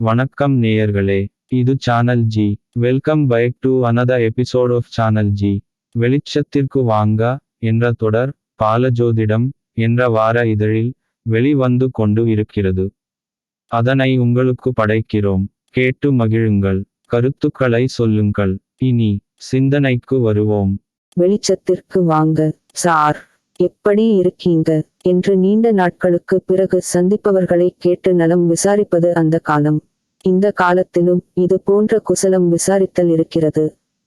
வணக்கம் நேயர்களே இது channel G welcome back to another episode of channel G வெளிச்சத்திற்கு வாங்க என்ற தொடர் பாலஜோதிடம் என்ற வார இதழில் வெளிவந்து கொண்டு இருக்கிறது. அதனை உங்களுக்கு படைக்கிறோம். கேட்டு மகிழுங்கள். கருத்துக்களை சொல்லுங்கள். இனி சிந்தனைக்கு வருவோம். வெளிச்சத்திற்கு வாங்க சார். எப்படி இருக்கீங்க? என்று நீண்ட நாட்களுக்கு பிறகு சந்திப்பவர்களை கேட்டு நலம் விசாரிப்பது அந்த காலம். இந்த காலத்திலும் இது போன்ற குசலம் விசாரித்தல் இருக்கிறது.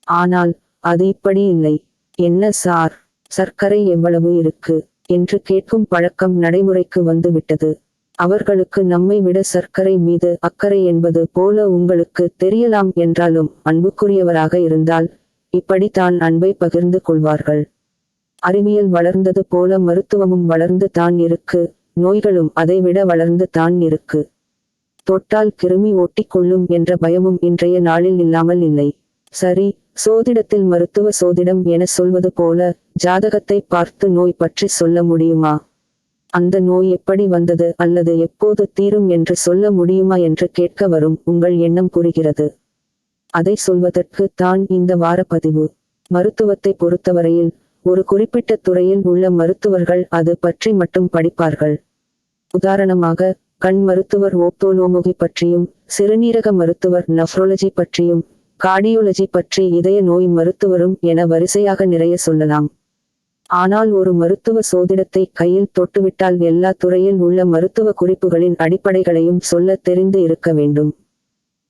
ஆனால் அது இப்படி இல்லை. என்ன சார்? சர்க்கரை எவ்வளவு இருக்கு? என்று கேட்கும் பழக்கம் நடைமுறைக்கு வந்துவிட்டது. அவர்களுக்கு நம்மை விட சர்க்கரை மீது அக்கறை என்பது போல உங்களுக்கு தெரியலாம் என்றாலும் அன்புக்குரியவராக இருந்தால் இப்படித்தான் அன்பை பகிர்ந்து கொள்வார்கள். அறிவியல் வளர்ந்தது போல மருத்துவமும் வளர்ந்து தான் இருக்கு. நோய்களும் அதைவிட வளர்ந்து தான் இருக்கு. தொட்டால் கிருமி ஒட்டிக்கொள்ளும் என்ற பயமும் இன்றைய நாளில் இல்லாமல் இல்லை. சரி சோதிடத்தில் மருத்துவ சோதிடம் என சொல்வது போல ஜாதகத்தை பார்த்து நோய் பற்றி சொல்ல முடியுமா? அந்த நோய் எப்படி வந்தது அல்லது எப்போது தீரும் என்று சொல்ல முடியுமா என்று கேட்க வரும் உங்கள் எண்ணம் புரிகிறது அதை சொல்வதற்கு தான் இந்த வார பதிவு மருத்துவத்தை பொறுத்தவரையில் ஒரு குறிப்பிட்ட துறையில் உள்ள மருத்துவர்கள் அது பற்றி மட்டும் படிப்பார்கள். உதாரணமாக கண் மருத்துவர் ஓப்தோலோமுகி பற்றியும் சிறுநீரக மருத்துவர் நஃப்ரோலஜி பற்றியும் கார்டியோலஜி பற்றி இதய நோய் மருத்துவரும் என வரிசையாக நிறைய சொல்லலாம். ஆனால் ஒரு மருத்துவ சோதிடத்தை கையில் தொட்டுவிட்டால் எல்லா துறையில் உள்ள மருத்துவ குறிப்புகளின் அடிப்படைகளையும் சொல்ல தெரிந்து இருக்க வேண்டும்.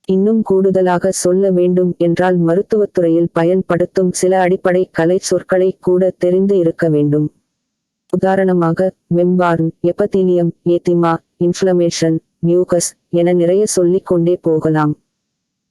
இன்னும் கூடுதலாக சொல்ல வேண்டும் என்றால் மருத்துவத்துறையில் பயன்படுத்தும் சில அடிப்படை கலை சொற்களை கூட தெரிந்து இருக்க வேண்டும். உதாரணமாக மெம்பார்ன் எப்பதீலியம் ஏத்திமா இன்ஃப்ளமேஷன் மியூகஸ் என நிறைய சொல்லிக் கொண்டே போகலாம்.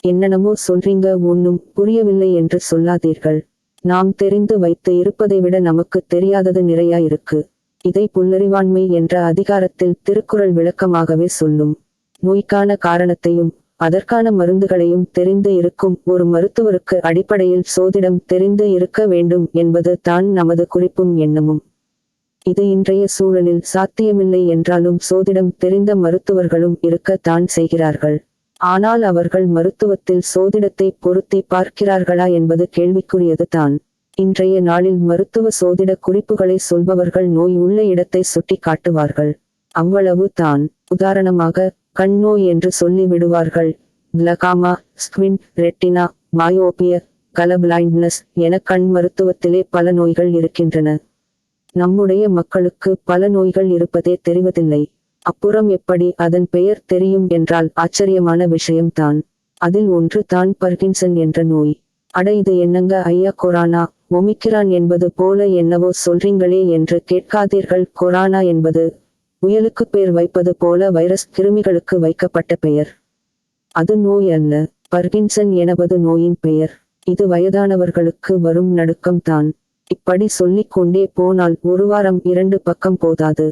என்னென்னமோ சொல்றீங்க ஒன்னும் புரியவில்லை என்று சொல்லாதீர்கள். நாம் தெரிந்து வைத்து இருப்பதை விட நமக்கு தெரியாதது நிறையா இருக்கு. இதை புல்லறிவாண்மை என்ற அதிகாரத்தில் திருக்குறள் விளக்கமாகவே சொல்லும். நோய்க்கான காரணத்தையும் அதற்கான மருந்துகளையும் தெரிந்து இருக்கும் ஒரு மருத்துவருக்கு அடிப்படையில் சோதிடம் தெரிந்து இருக்க வேண்டும் என்பது தான் நமது குறிப்பும் எண்ணமும். இது இன்றைய சூழலில் சாத்தியமில்லை என்றாலும் சோதிடம் தெரிந்த மருத்துவர்களும் இருக்கத்தான் செய்கிறார்கள். ஆனால் அவர்கள் மருத்துவத்தில் சோதிடத்தை பொருத்தி பார்க்கிறார்களா என்பது கேள்விக்குரியது தான். இன்றைய நாளில் மருத்துவ சோதிட குறிப்புகளை சொல்பவர்கள் நோய் உள்ள இடத்தை சுட்டி காட்டுவார்கள் அவ்வளவு தான். உதாரணமாக கண் நோய் என்று சொல்லி விடுவார்கள். கிளகாமா ஸ்குவின் ரெட்டினா மாயோபிய கலபிளைண்ட்னஸ் என கண் மருத்துவத்திலே பல நோய்கள் இருக்கின்றன. நம்முடைய மக்களுக்கு பல நோய்கள் இருப்பதே தெரிவதில்லை. அப்புறம் எப்படி அதன் பெயர் தெரியும் என்றால் ஆச்சரியமான விஷயம்தான். அதில் ஒன்று தான் பர்கின்சன் என்ற நோய். அட இது என்னங்க ஐயா கொரானா? ஒமிக்கிறான் என்பது போல என்னவோ சொல்றீங்களே என்று கேட்காதீர்கள். கொரானா என்பது முயலுக்கு பெயர் வைப்பது போல வைரஸ் கிருமிகளுக்கு வைக்கப்பட்ட பெயர். அது நோய் அல்ல. பர்கின்சன் எனவது நோயின் பெயர். இது வயதானவர்களுக்கு வரும் நடுக்கம் தான். இப்படி சொல்லிக் கொண்டே போனால் ஒரு வாரம் இரண்டு பக்கம் போதாது.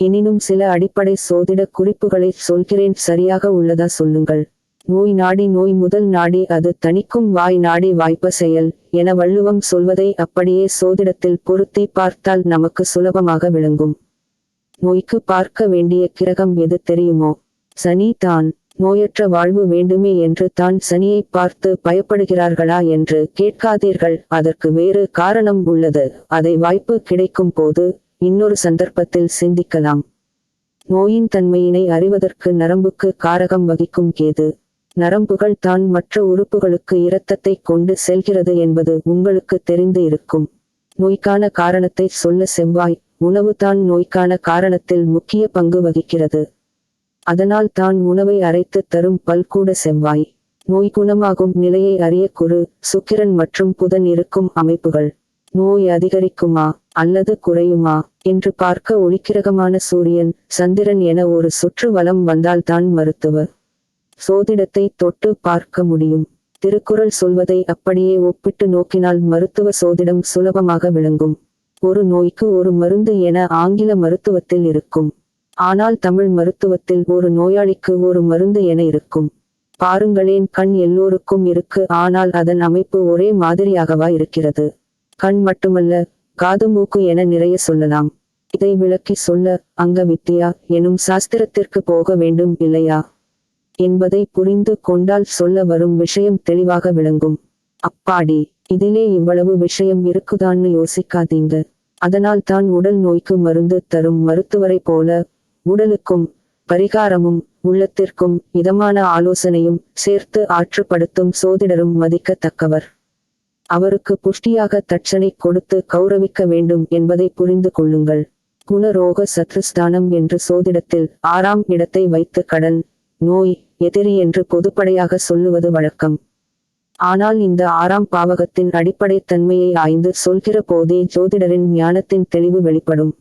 எனினும் சில அடிப்படை சோதிட குறிப்புகளை சொல்கிறேன். சரியாக உள்ளதா சொல்லுங்கள். நோய் நாடி நோய் முதல் நாடி அது தணிக்கும் வாய் நாடி வாய்ப்ப செயல் என வள்ளுவம் சொல்வதை அப்படியே சோதிடத்தில் பொருத்தி பார்த்தால் நமக்கு சுலபமாக விளங்கும். நோய்க்கு பார்க்க வேண்டிய கிரகம் எது தெரியுமோ? சனி தான் நோயற்ற வாழ்வு வேண்டுமே என்று தான் சனியை பார்த்து பயப்படுகிறார்களா என்று கேட்காதீர்கள். அதற்கு வேறு காரணம் உள்ளது. அதை வாய்ப்பு கிடைக்கும் போது இன்னொரு சந்தர்ப்பத்தில் சிந்திக்கலாம். நோயின் தன்மையினை அறிவதற்கு நரம்புக்கு காரகம் வகிக்கும் கேது. நரம்புகள் தான் மற்ற உறுப்புகளுக்கு இரத்தத்தை கொண்டு செல்கிறது என்பது உங்களுக்கு தெரிந்து இருக்கும். நோய்க்கான காரணத்தை சொல்ல செவ்வாய் உணவு தான் நோய்க்கான காரணத்தில் முக்கிய பங்கு வகிக்கிறது. அதனால் தான் உணவை அரைத்து தரும் பல்கூட செவ்வாய். நோய் குணமாகும் நிலையை அறிய குரு சுக்கிரன் மற்றும் புதன் இருக்கும் அமைப்புகள். நோய் அதிகரிக்குமா அல்லது குறையுமா என்று பார்க்க ஒளிக்கிரகமான சூரியன் சந்திரன் என ஒரு சுற்று வலம் வந்தால்தான் மருத்துவ சோதிடத்தை தொட்டு பார்க்க முடியும். திருக்குறள் சொல்வதை அப்படியே ஒப்பிட்டு நோக்கினால் மருத்துவ சோதிடம் சுலபமாக விளங்கும். ஒரு நோய்க்கு ஒரு மருந்து என ஆங்கில மருத்துவத்தில் இருக்கும். ஆனால் தமிழ் மருத்துவத்தில் ஒரு நோயாளிக்கு ஒரு மருந்து என இருக்கும். பாருங்களேன் கண் எல்லோருக்கும் இருக்கு ஆனால் அதன் அமைப்பு ஒரே மாதிரியாகவா இருக்கிறது. கண் மட்டுமல்ல காது மூக்கு என நிறைய சொல்லலாம். இதை விளக்கி சொல்ல அங்க வித்தியா எனும் சாஸ்திரத்திற்கு போக வேண்டும் இல்லையா? என்பதை புரிந்து கொண்டால் சொல்ல வரும் விஷயம் தெளிவாக விளங்கும். அப்பாடி இதிலே இவ்வளவு விஷயம் இருக்குதான்னு யோசிக்காதீங்க. அதனால் தான் உடல் நோய்க்கு மருந்து தரும் மருத்துவரை போல உடலுக்கும் பரிகாரமும் உள்ளத்திற்கும் இதமான ஆலோசனையும் சேர்த்து ஆற்றுப்படுத்தும் சோதிடரும் மதிக்கத்தக்கவர். அவருக்கு புஷ்டியாக தட்சணை கொடுத்து கௌரவிக்க வேண்டும் என்பதை புரிந்து கொள்ளுங்கள். குணரோக சத்ருஸ்தானம் என்று சோதிடத்தில் ஆறாம் இடத்தை வைத்து கடன் நோய் எதிரி என்று பொதுப்படையாக சொல்லுவது வழக்கம். ஆனால் இந்த ஆறாம் பாவகத்தின் அடிப்படை தன்மையை ஆய்ந்து சொல்கிற போதே ஜோதிடரின் ஞானத்தின் தெளிவு வெளிப்படும்.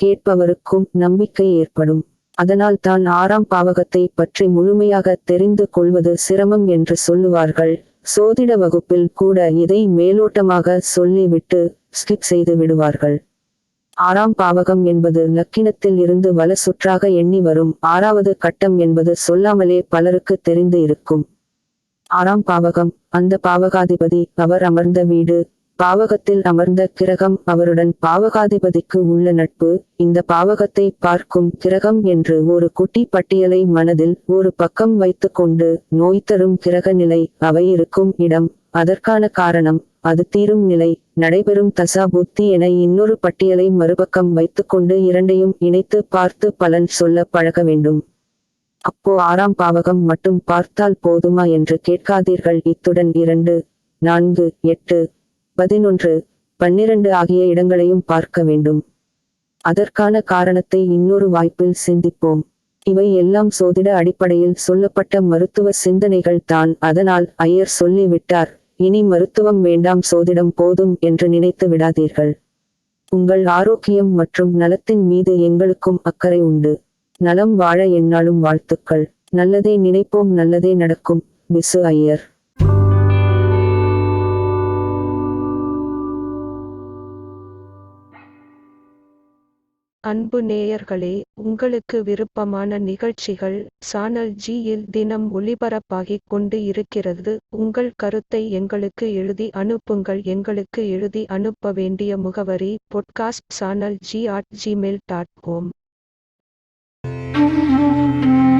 கேட்பவருக்கும் நம்பிக்கை ஏற்படும். அதனால் தான் ஆறாம் பாவகத்தை பற்றி முழுமையாக தெரிந்து கொள்வது சிரமம் என்று சொல்லுவார்கள். சோதிட வகுப்பில் கூட இதை மேலோட்டமாக சொல்லிவிட்டு ஸ்கிப் செய்து விடுவார்கள். ஆறாம் பாவகம் என்பது லக்கினத்தில் இருந்து வல சுற்றாக எண்ணி வரும். ஆறாவது கட்டம் என்பது சொல்லாமலே பலருக்கு தெரிந்து இருக்கும். ஆறாம் பாவகம். அந்த பாவகாதிபதி அவர் அமர்ந்த வீடு. பாவகத்தில் அமர்ந்த கிரகம் அவருடன் பாவகாதிபதிக்கு உள்ள நட்பு. இந்த பாவகத்தை பார்க்கும் கிரகம் என்று ஒரு குட்டி பட்டியலை மனதில் ஒரு பக்கம் வைத்துக்கொண்டு நோய் தரும் கிரக நிலை அவை இருக்கும் இடம். அதற்கான காரணம் அது தீரும் நிலை. நடைபெறும் தசா புத்தி என இன்னொரு பட்டியலை மறுபக்கம் வைத்துக்கொண்டு இரண்டையும் இணைத்து பார்த்து பலன் சொல்ல பழக வேண்டும். அப்போ ஆறாம் பாவகம் மட்டும் பார்த்தால் போதுமா என்று கேட்காதீர்கள். இத்துடன் இரண்டு நான்கு எட்டு பதினொன்று பன்னிரண்டு ஆகிய இடங்களையும் பார்க்க வேண்டும். அதற்கான காரணத்தை இன்னொரு வாய்ப்பில் சிந்திப்போம். இவை எல்லாம் சோதிட அடிப்படையில் சொல்லப்பட்ட மருத்துவ சிந்தனைகள் தான். அதனால் ஐயர் சொல்லிவிட்டார் இனி மருத்துவம் வேண்டாம் சோதிடம் போதும் என்று நினைத்து விடாதீர்கள். உங்கள் ஆரோக்கியம் மற்றும் நலத்தின் மீது எங்களுக்கும் அக்கறை உண்டு. நலம் வாழ என்னாலும் வாழ்த்துக்கள். நல்லதே நினைப்போம் நல்லதே நடக்கும் மிசு ஐயர். அன்பு நேயர்களே உங்களுக்கு விருப்பமான நிகழ்ச்சிகள் சானல் ஜியில் தினம் ஒளிபரப்பாகிக் கொண்டு இருக்கிறது. உங்கள் கருத்தை எங்களுக்கு எழுதி அனுப்புங்கள். எங்களுக்கு எழுதி அனுப்ப வேண்டிய முகவரி podcast channel G at Gmail dot com Oh,